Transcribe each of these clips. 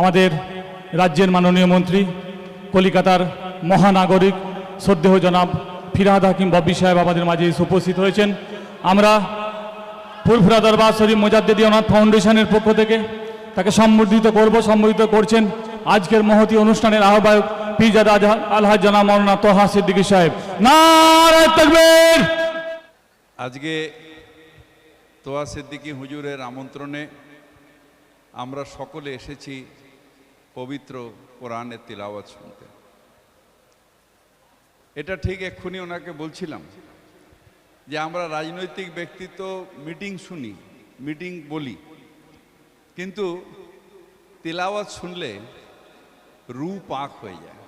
আমাদের রাজ্যের মাননীয় মন্ত্রী, কলিকাতার মহানাগরিক শ্রদ্ধেয় জনাব ফিরাদ হাকিম বব্বি সাহেব আমাদের মাঝে উপস্থিত হয়েছেন। আমরা ফুরফুরা দরবার শরীফ মোজাদ্দেদি অনাথ ফাউন্ডেশনের পক্ষ থেকে তাকে সম্বর্ধিত করব, সম্বর্ধিত করছেন আজকের মহতি অনুষ্ঠানের আহ্বায়ক পিজাদ আলহাজ জনাব মৌলানা তোহা সিদ্দিকী সাহেব। তকবীর! আজকে তোয়া সিদ্দিকী হুজুরের আমন্ত্রণে আমরা সকলে এসেছি পবিত্র কোরআনের তিলাওয়াত শুনতে। এটা ঠিক এক্ষুনি ওনাকে বলছিলাম যে আমরা রাজনৈতিক ব্যক্তিত্ব মিটিং শুনি, মিটিং বলি। কিন্তু তিলাওয়াত শুনলে রু পাক হয়ে যায়।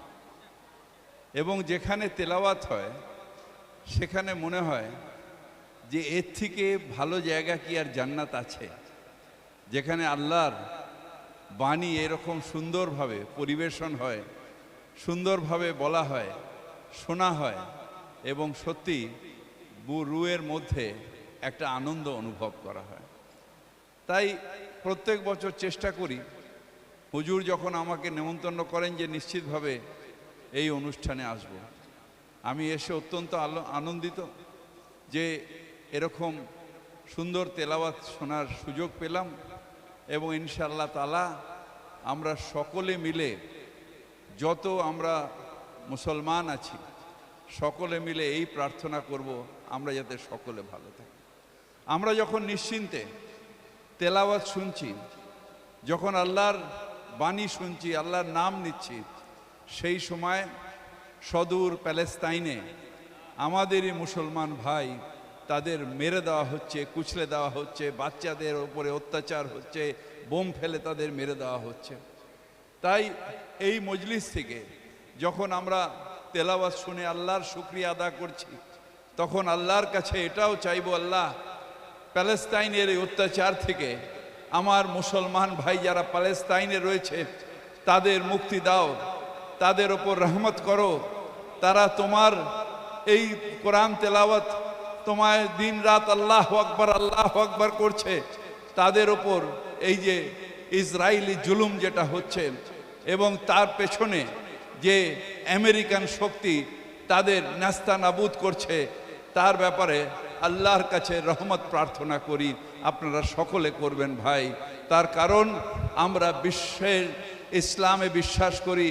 এবং যেখানে তেলাওয়াত হয়, সেখানে মনে হয় যে এর থেকে ভালো জায়গা কি আর জান্নাত আছে? যেখানে আল্লাহর বাণী এরকম সুন্দরভাবে পরিবেশন হয়, সুন্দরভাবে বলা হয়, শোনা হয় এবং সত্যি রুয়ের মধ্যে একটা আনন্দ অনুভব করা হয়। তাই প্রত্যেক বছর চেষ্টা করি, হুজুর যখন আমাকে নেমন্তন্ন করেন যে নিশ্চিতভাবে এই অনুষ্ঠানে আসব। আমি এসে অত্যন্ত আলো- আনন্দিত যে এরকম সুন্দর তেলাওয়াত শোনার সুযোগ পেলাম। এবং ইনশাআল্লাহ তালা আমরা সকলে মিলে যত আমরা মুসলমান আছি, সকলে মিলে এই প্রার্থনা করব, আমরা যাতে সকলে ভালো থাকি। আমরা যখন নিশ্চিন্তে তেলাওয়াত শুনছি, যখন আল্লাহর বাণী শুনছি, আল্লাহর নাম নিচ্ছি, সেই সময় সদূর প্যালেস্তাইনে আমাদেরই মুসলমান ভাই তাদের মেরে দেওয়া হচ্ছে, কুচলে দেওয়া হচ্ছে, বাচ্চাদের ওপরে অত্যাচার হচ্ছে, বোম ফেলে তাদের মেরে দেওয়া হচ্ছে। তাই এই মজলিস থেকে যখন আমরা তেলাওয়াত শুনে আল্লাহর শুক্রিয়া আদা করছি, তখন আল্লাহর কাছে এটাও চাইব, আল্লাহ, প্যালেস্তাইনের এই অত্যাচার থেকে আমার মুসলমান ভাই যারা প্যালেস্তাইনে রয়েছে, তাদের মুক্তি দাও, তাদের ওপর রহমত করো, তারা তোমার এই কোরআন তেলাওয়াত তোমায় দিন রাত আল্লাহ আকবর আল্লাহ আকবর করছে। তাদের ওপর এই যে ইসরায়েলি জুলুম যেটা হচ্ছে এবং তার পেছনে যে আমেরিকান শক্তি তাদের নাস্তা নাবুদ করছে, তার ব্যাপারে আল্লাহর কাছে রহমত প্রার্থনা করি। আপনারা সকলে করবেন ভাই। তার কারণ আমরা বিশ্বের ইসলামে বিশ্বাস করি,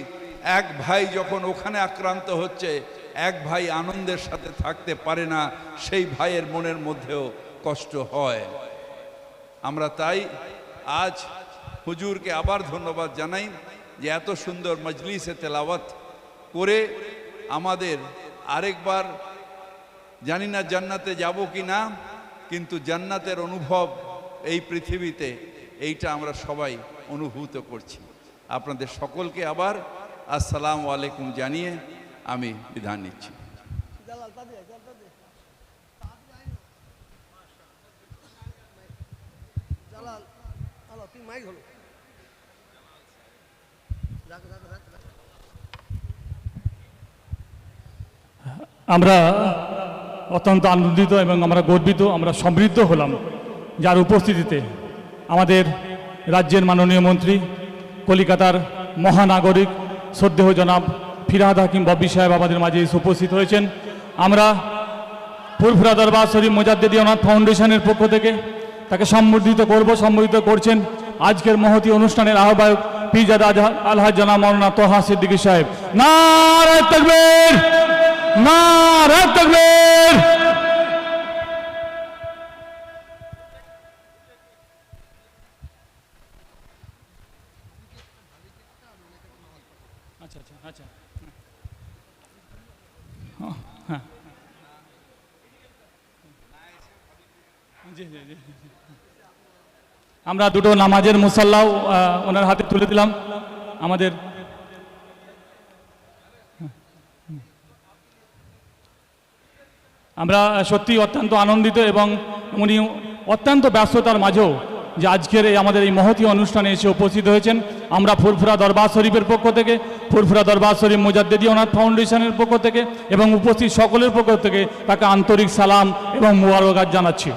এক ভাই যখন ওখানে আক্রান্ত হচ্ছে এক ভাই আনন্দের সাথে থাকতে পারে না, সেই ভাইয়ের মনের মধ্যেও কষ্ট হয়। আমরা তাই আজ হুজুরকে আবার ধন্যবাদ জানাই যে এত সুন্দর মজলিসে তেলাওয়াত করে আমাদের আরেকবার জানি না জান্নাতে যাব কি না, কিন্তু জান্নাতের অনুভব এই পৃথিবীতে, এইটা আমরা সবাই অনুভূত করছি। আপনাদের সকলকে আবার আসসালামু আলাইকুম জানিয়ে আমি বিধান নিচ্ছি। আমরা অত্যন্ত আনন্দিত এবং আমরা গর্বিত, আমরা সমৃদ্ধ হলাম যার উপস্থিতিতে আমাদের রাজ্যের মাননীয় মন্ত্রী, কলিকাতার মহানাগরিক, শ্রদ্ধেয় জনাব ফিরাদ হাকিম বব্বি সাহেব আমাদের মাঝে এসে উপস্থিত হয়েছেন। আমরা ফুরফুরা দরবার শরীফ মোজাদ্দেদি অনাথ ফাউন্ডেশনের পক্ষ থেকে তাকে সম্বর্ধিত করব, সম্বর্ধিত করছেন আজকের মহতি অনুষ্ঠানের আহ্বায়ক পিজাদ আলহাজ জনাব মৌলানা তোহা সিদ্দিকী সাহেব। নারায় আচ্ছা আচ্ছা আচ্ছা। আমরা দুটো নামাজের মুসাল্লাও ওনার হাতে তুলে দিলাম। আমাদের আমরা সত্যি অত্যন্ত আনন্দিত এবং উনি অত্যন্ত ব্যস্ততার মাঝেও যে আজকের এই আমাদের এই মহতী অনুষ্ঠানে এসে উপস্থিত হয়েছেন। আমরা ফুরফুরা দরবার শরীফের পক্ষ থেকে, ফুরফুরা দরবার শরীফ মোজাদ্দেদি অনাথ ফাউন্ডেশনের পক্ষ থেকে এবং উপস্থিত সকলের পক্ষ থেকে তাকে আন্তরিক সালাম এবং মুবারকাত জানাচ্ছি।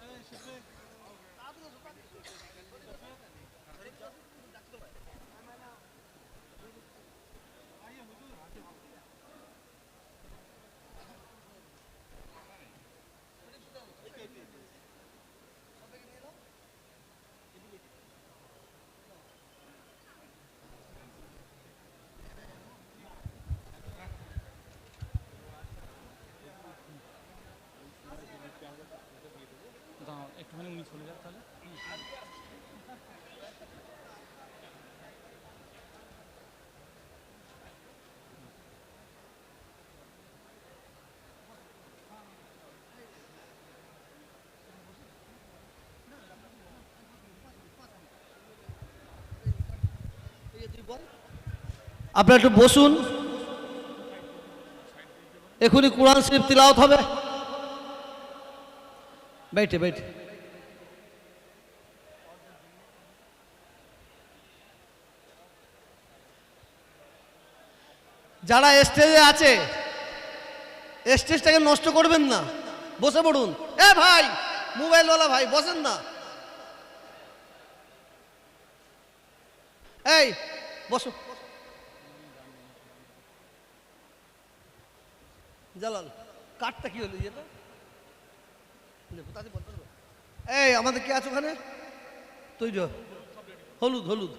嗯，行，嗯 আপনারা একটু বসুন। এখনই কোরআন শরীফ তিলাওয়াত হবে। বেটে বেটে যারা স্টেজে আছে, স্টেজটাকে নষ্ট করবেন না। বসে পড়ুন। এ ভাই, মোবাইলওয়ালা ভাই, বসেন না। এই বসো। জালাল কাঠটা কি হলো? এই আমাদের কে আছে ওখানে? তৈরি। হলুদ হলুদ।